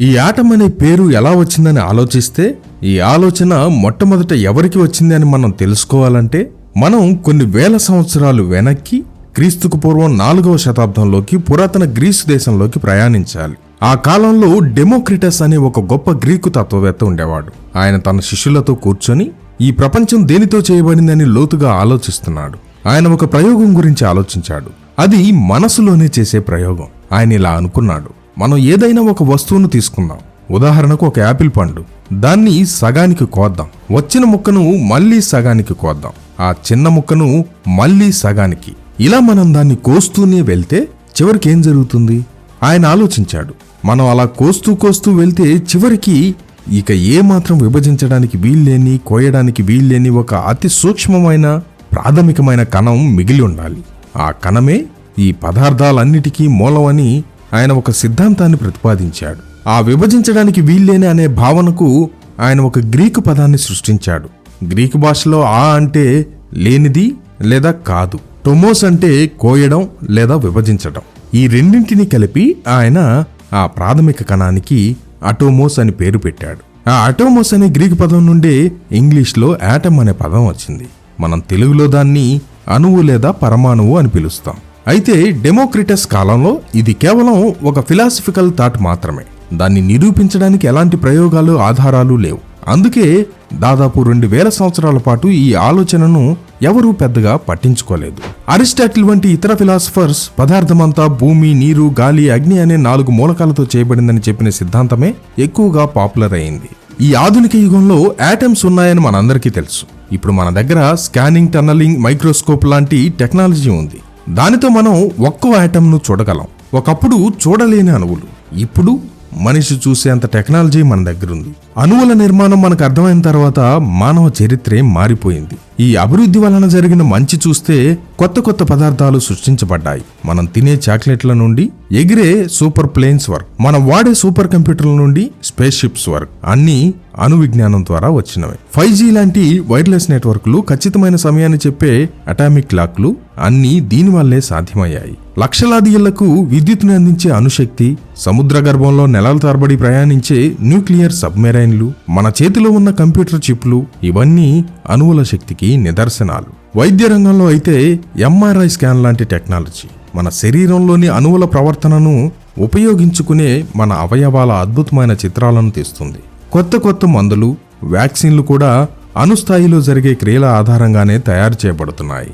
ఈ ఆటం అనే పేరు ఎలా వచ్చిందని ఆలోచిస్తే ఈ ఆలోచన మొట్టమొదట ఎవరికి వచ్చింది అని మనం తెలుసుకోవాలంటే మనం కొన్ని వేల సంవత్సరాలు వెనక్కి క్రీస్తుకు పూర్వం నాలుగవ శతాబ్దంలోకి పురాతన గ్రీసు దేశంలోకి ప్రయాణించాలి. ఆ కాలంలో డెమోక్రిటస్ అనే ఒక గొప్ప గ్రీకు తత్వవేత్త ఉండేవాడు. ఆయన తన శిష్యులతో కూర్చొని ఈ ప్రపంచం దేనితో చేయబడిందని లోతుగా ఆలోచిస్తున్నాడు. ఆయన ఒక ప్రయోగం గురించి ఆలోచించాడు. అది మనసులోనే చేసే ప్రయోగం. ఆయన ఇలా అనుకున్నాడు. మనం ఏదైనా ఒక వస్తువును తీసుకుందాం. ఉదాహరణకు ఒక యాపిల్ పండు. దాన్ని సగానికి కోద్దాం. వచ్చిన ముక్కను మళ్ళీ సగానికి కోద్దాం. ఆ చిన్న ముక్కను మళ్ళీ సగానికి. ఇలా మనం దాన్ని కోస్తూనే వెళ్తే చివరికి ఏం జరుగుతుంది? ఆయన ఆలోచించాడు. మనం అలా కోస్తూ కోస్తూ వెళ్తే చివరికి ఇక ఏ మాత్రం విభజించడానికి వీల్లేని కోయడానికి వీల్లేని ఒక అతి సూక్ష్మమైన ప్రాథమికమైన కణం మిగిలి ఉండాలి. ఆ కణమే ఈ పదార్థాలన్నిటికీ మూలమని ఆయన ఒక సిద్ధాంతాన్ని ప్రతిపాదించాడు. ఆ విభజించడానికి వీల్లేని అనే భావనకు ఆయన ఒక గ్రీకు పదాన్ని సృష్టించాడు. గ్రీకు భాషలో ఆ అంటే లేనిది లేదా కాదు. టొమోస్ అంటే కోయడం లేదా విభజించడం. ఈ రెండింటిని కలిపి ఆయన ఆ ప్రాథమిక కణానికి అటోమోస్ అని పేరు పెట్టాడు. ఆ అటోమోస్ అనే గ్రీకు పదం నుండే ఇంగ్లీష్లో యాటమ్ అనే పదం వచ్చింది. మనం తెలుగులో దాన్ని అణువు లేదా పరమాణువు అని పిలుస్తాం. అయితే డెమోక్రిటస్ కాలంలో ఇది కేవలం ఒక ఫిలాసఫికల్ థాట్ మాత్రమే. దాన్ని నిరూపించడానికి ఎలాంటి ప్రయోగాలు ఆధారాలు లేవు. అందుకే దాదాపు రెండు వేల సంవత్సరాల పాటు ఈ ఆలోచనను ఎవరూ పెద్దగా పట్టించుకోలేదు. అరిస్టాటిల్ వంటి ఇతర ఫిలాసఫర్స్ పదార్థమంతా భూమి నీరు గాలి అగ్ని అనే నాలుగు మూలకాలతో చేయబడిందని చెప్పిన సిద్ధాంతమే ఎక్కువగా పాపులర్ అయింది. ఈ ఆధునిక యుగంలో యాటమ్స్ ఉన్నాయని మనందరికీ తెలుసు. ఇప్పుడు మన దగ్గర స్కానింగ్ టన్నలింగ్ మైక్రోస్కోప్ లాంటి టెక్నాలజీ ఉంది. దానితో మనం ఒక్కో యాటమ్ను చూడగలం. ఒకప్పుడు చూడలేని అణువులు. ఇప్పుడు మనిషి చూసేంత టెక్నాలజీ మన దగ్గర ఉంది అణువుల నిర్మాణం మనకు అర్థమైన తర్వాత మానవ చరిత్రే మారిపోయింది. ఈ అభివృద్ధి వలన జరిగిన మంచి చూస్తే కొత్త కొత్త పదార్థాలు సృష్టించబడ్డాయి. మనం తినే చాక్లెట్ల నుండి ఎగిరే సూపర్ ప్లేన్స్ వర్క్ మనం వాడే సూపర్ కంప్యూటర్ల నుండి స్పేస్ షిప్స్ వర్క్ అన్నీ అణు విజ్ఞానం ద్వారా వచ్చినవి. ఫైవ్ జీ లాంటి వైర్లెస్ నెట్వర్క్లు ఖచ్చితమైన సమయాన్ని చెప్పే అటామిక్ క్లాక్లు అన్నీ దీనివల్లే సాధ్యమయ్యాయి. లక్షలాది ఇళ్ళకు విద్యుత్తుని అందించే అణుశక్తి సముద్ర గర్భంలో నెలల తరబడి ప్రయాణించే న్యూక్లియర్ సబ్మెరైన్లు మన చేతిలో ఉన్న కంప్యూటర్ చిప్లు ఇవన్నీ అణువుల శక్తికి నిదర్శనాలు. వైద్య రంగంలో అయితే ఎంఆర్ఐ స్కాన్ లాంటి టెక్నాలజీ మన శరీరంలోని అణువుల ప్రవర్తనను ఉపయోగించుకునే మన అవయవాల అద్భుతమైన చిత్రాలను తీస్తుంది. కొత్త కొత్త మందులు వ్యాక్సిన్లు కూడా అణుస్థాయిలో జరిగే క్రియల ఆధారంగానే తయారు చేయబడుతున్నాయి.